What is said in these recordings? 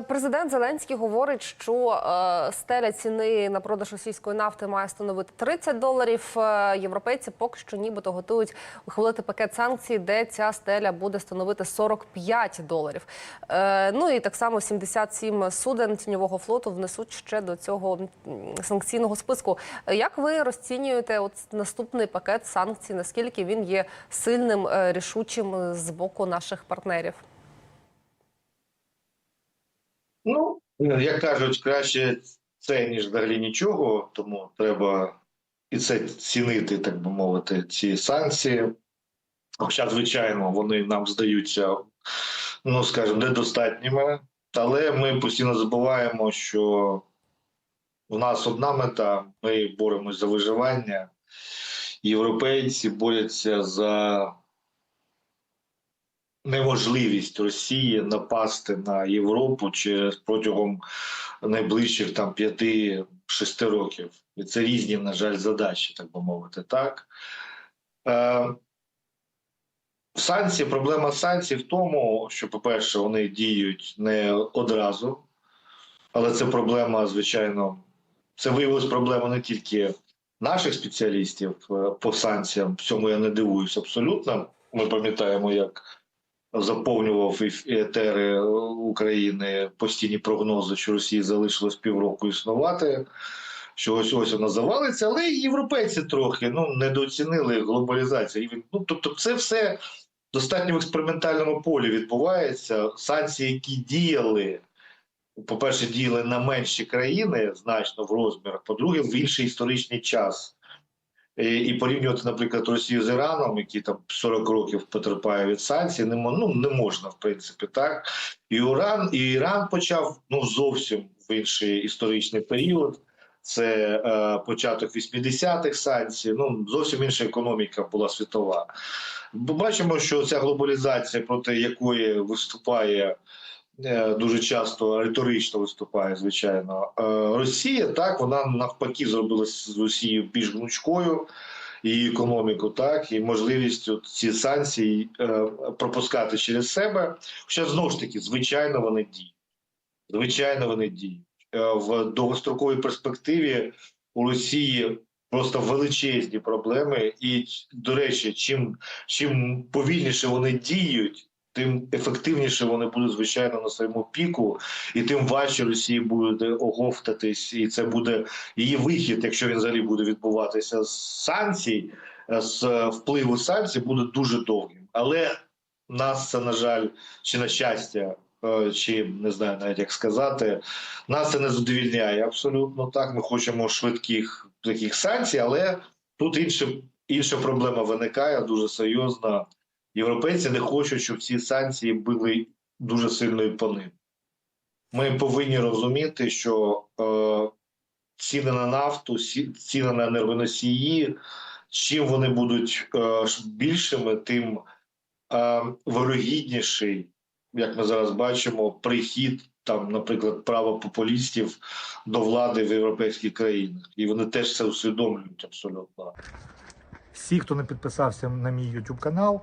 Президент Зеленський говорить, що е, стеля ціни на продаж російської нафти має становити 30 доларів. Е, Європейці поки що нібито готують ухвалити пакет санкцій, де ця стеля буде становити 45 доларів. Е, Ну і так само 77 суден тіньового флоту внесуть ще до цього санкційного списку. Як ви розцінюєте от наступний пакет санкцій? Наскільки він є сильним, рішучим з боку наших партнерів? Ну, як кажуть, краще це, ніж взагалі нічого, тому треба і це цінити, так би мовити, ці санкції. Хоча, звичайно, вони нам здаються, ну скажімо, недостатніми, але ми постійно забуваємо, що у нас одна мета: ми боремось за виживання. Європейці борються за неможливість Росії напасти на Європу через протягом найближчих там 5-6 років. І це різні, на жаль, задачі, так би мовити, так. Е, санкції, проблема санкцій в тому, що, по-перше, вони діють не одразу, але це проблема, звичайно, це виявилось проблема не тільки наших спеціалістів е, по санкціям. В цьому я не дивуюсь абсолютно. Ми пам'ятаємо, як заповнював етери України постійні прогнози, що Росії залишилось півроку існувати. Що ось ось вона завалиться, але і європейці трохи ну недооцінили глобалізацію. Ну тобто, це все достатньо в експериментальному полі відбувається. Санкції, які діяли, по-перше, діяли на менші країни значно в розмірах, по-друге, в інший історичний час. І, і порівнювати, наприклад, Росію з Іраном, який там 40 років потерпає від санкцій, не, ну, не можна, в принципі, так. І Уран, і Іран почав ну, зовсім в інший історичний період. Це е, початок 80-х санкцій, ну зовсім інша економіка була світова. Бачимо, що ця глобалізація, проти якої виступає е, дуже часто риторично виступає, звичайно, е, Росія так вона навпаки зробила з Росією більш гнучкою її економіку, так і можливість от ці санкції е, пропускати через себе. Хоча знову ж таки, звичайно, вони діють. Звичайно, вони діють Е, в довгостроковій перспективі у Росії. Просто величезні проблеми, і до речі, чим чим повільніше вони діють, тим ефективніше вони будуть звичайно на своєму піку, і тим важче Росії буде оговтатись, і це буде її вихід, якщо він взагалі буде відбуватися з санкцій, е, з е, впливу санкцій, буде дуже довгим. Але нас це на жаль, чи на щастя, е, чи не знаю навіть як сказати, нас це не задовільняє абсолютно так. Ми хочемо швидких таких санкцій, але тут інше, інша проблема виникає дуже серйозна. Європейці не хочуть, щоб ці санкції були дуже сильно і по ним. Ми повинні розуміти, що е, ціни на нафту, ціни на енергоносії, чим вони будуть е, більшими, тим е, вирогідніший, як ми зараз бачимо, прихід там, наприклад, правопопулістів до влади в європейських країнах, і вони теж це усвідомлюють абсолютно. Всі, хто не підписався на мій YouTube канал,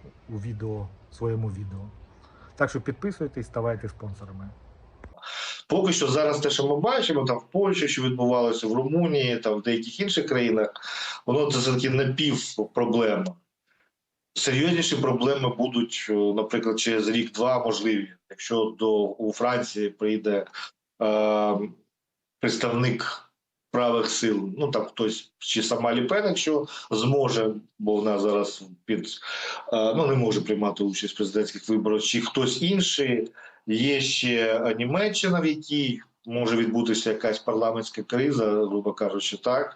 у відео, своєму відео. Так що підписуйтесь, ставайте спонсорами. Поки що зараз те, що ми бачимо, там в Польщі, що відбувалося в Румунії, там в деяких інших країнах, воно це все-таки напів проблема. Серйозніші проблеми будуть, е, наприклад, через рік-два можливі, якщо до у Франції прийде е, представник правих сил, ну там хтось чи сама Ліпен, якщо зможе, бо вона зараз під е, ну не може приймати участь в президентських виборах, чи хтось інший. Є ще е, Німеччина, в якій може відбутися якась парламентська криза, грубо кажучи, так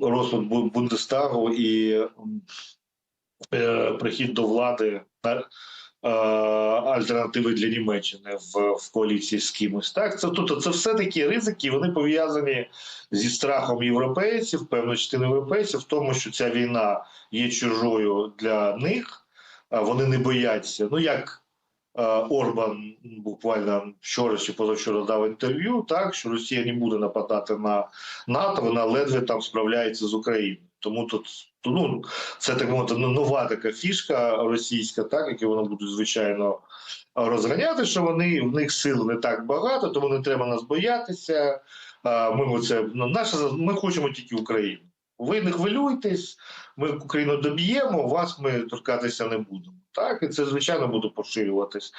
розпад Бундестагу і е, прихід до влади альтернативи для Німеччини в, в коаліції з кимось. Так, це тобто це все такі ризики. Вони пов'язані зі страхом європейців, певної частини європейців, в тому, що ця війна є чужою для них. Вони не бояться. Ну як е, Орбан буквально вчора чи позавчора дав інтерв'ю, так що Росія не буде нападати на НАТО, вона ледве там справляється з Україною. Тому тут ну це так мовити ну, нова така фішка російська, так яку вони будуть звичайно розганяти, що вони в них сил не так багато, тому не треба нас боятися. Ми оце ну, наша ми хочемо тільки Україну. Ви не хвилюйтесь, ми Україну доб'ємо, вас ми торкатися не будемо. Так, і це звичайно буде поширюватись.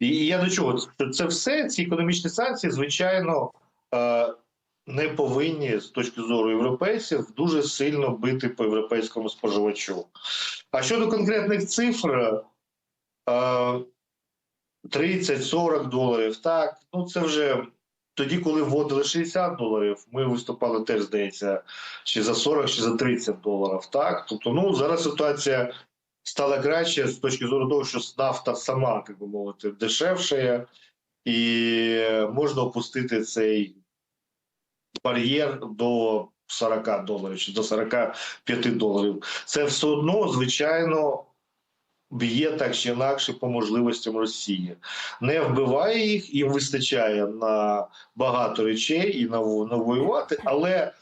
І, я до чого це, це все ці економічні санкції, звичайно. Е, не повинні з точки зору європейців дуже сильно бити по європейському споживачу. А щодо конкретних цифр, 30-40 доларів, так, ну це вже тоді, коли вводили 60 доларів, ми виступали теж, здається, чи за 40, чи за 30 доларів. Так, тобто, ну зараз ситуація стала краще з точки зору того, що нафта сама, так би мовити, дешевшає, і можна опустити цей бар'єр до 40 доларів чи до 45 доларів. Це все одно, звичайно, б'є так чи інакше по можливостям Росії. Не вбиває їх, їм вистачає на багато речей і на, на воювати, але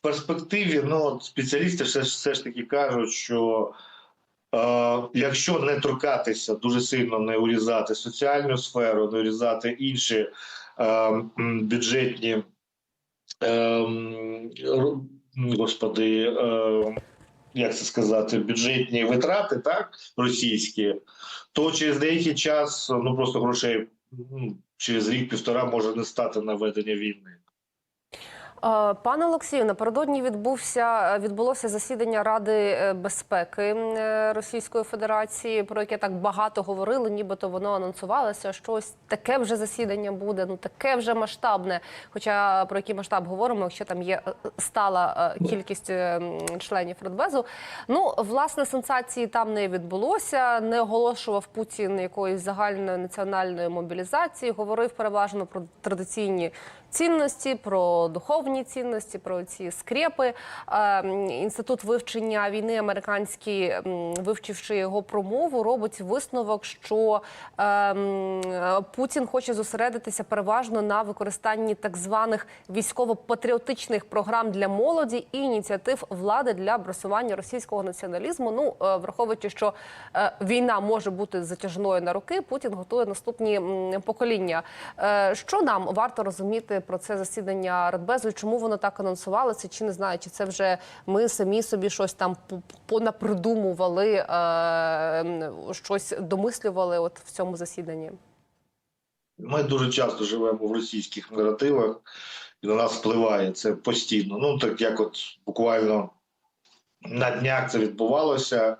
в перспективі ну, спеціалісти все, все ж таки кажуть, що е, якщо не торкатися, дуже сильно не урізати соціальну сферу, не урізати інші е, бюджетні господи, ем, як це сказати, бюджетні витрати, так, російські, то через деякий час ну просто грошей ну, через рік-півтора може не стати на ведення війни. Е, Пане Олексію, напередодні відбувся відбулося засідання Ради е, безпеки е, Російської Федерації, про яке так багато говорили, нібито воно анонсувалося. що ось таке вже засідання буде, ну таке вже масштабне. Хоча про який масштаб говоримо, якщо там є е, стала е, кількість е, членів Радбезу. Ну власне сенсації там не відбулося. Не оголошував Путін якоїсь загальної національної мобілізації. Говорив переважно про традиційні цінності, про духовні цінності, про ці скрепи. Е, Інститут вивчення війни американський, вивчивши його промову, робить висновок, що е, Путін хоче зосередитися переважно на використанні так званих військово-патріотичних програм для молоді і ініціатив влади для бросування російського націоналізму. Ну е, враховуючи, що війна може бути затяжною на роки, Путін готує наступні покоління. Що нам варто розуміти про це засідання Радбезу? Чому воно так анонсувалося? Чи не знаю, чи це вже ми самі собі щось там понапридумували, е, щось домислювали от в цьому засіданні? Ми дуже часто живемо в російських наративах, і на нас впливає це постійно. Ну так як от буквально на днях це відбувалося.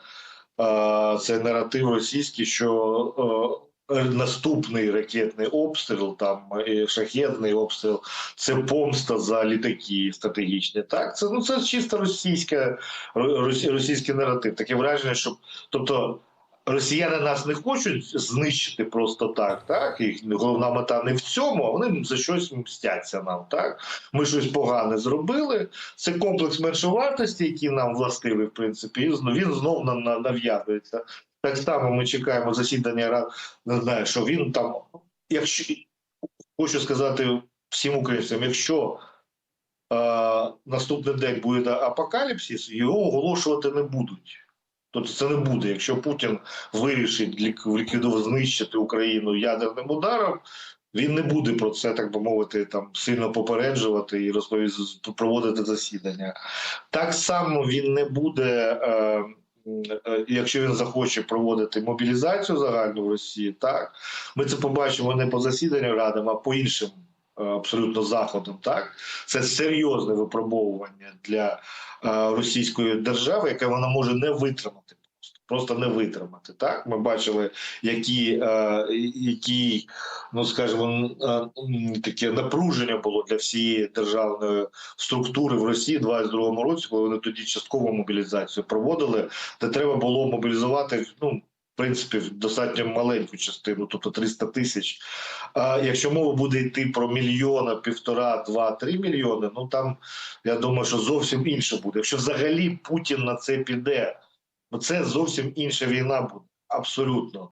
Е, Це наратив російський, що е, наступний ракетний обстріл, там е, шахетний обстріл, це помста за літаки стратегічні. Так, це ну це чисто російська росі- російський наратив. Таке враження, що тобто. Росіяни нас не хочуть знищити просто так, так їх головна мета не в цьому, а вони за щось мстяться нам. Так ми щось погане зробили. Це комплекс меншовартості, який нам властивий, в принципі, і він знов нам на- нав'язується. Так само ми чекаємо засідання. Не знаю, що він там, якщо хочу сказати всім українцям, якщо е, наступний день буде апокаліпсис, його оголошувати не будуть. Тобто це не буде. Якщо Путін вирішить лік- ліквідувати знищити Україну ядерним ударом, він не буде про це, так би мовити, там сильно попереджувати і розповісти проводити засідання. Так само він не буде, е, якщо він захоче проводити мобілізацію загальну в Росії, так ми це побачимо не по засіданню ради, а по іншим. е, Абсолютно заходам. так це серйозне випробовування для е, російської держави, яке вона може не витримати, просто не витримати. Так ми бачили, які, е, які ну скажімо, е, таке напруження було для всієї державної структури в Росії в 22-му році, коли вони тоді часткову мобілізацію проводили, де треба було мобілізувати ну принципі достатньо маленьку частину, тобто 300 тисяч. А якщо мова буде йти про мільйона, півтора, два, три мільйони, ну там я думаю, що зовсім інше буде. Якщо взагалі Путін на це піде, ну це зовсім інша війна буде. Абсолютно.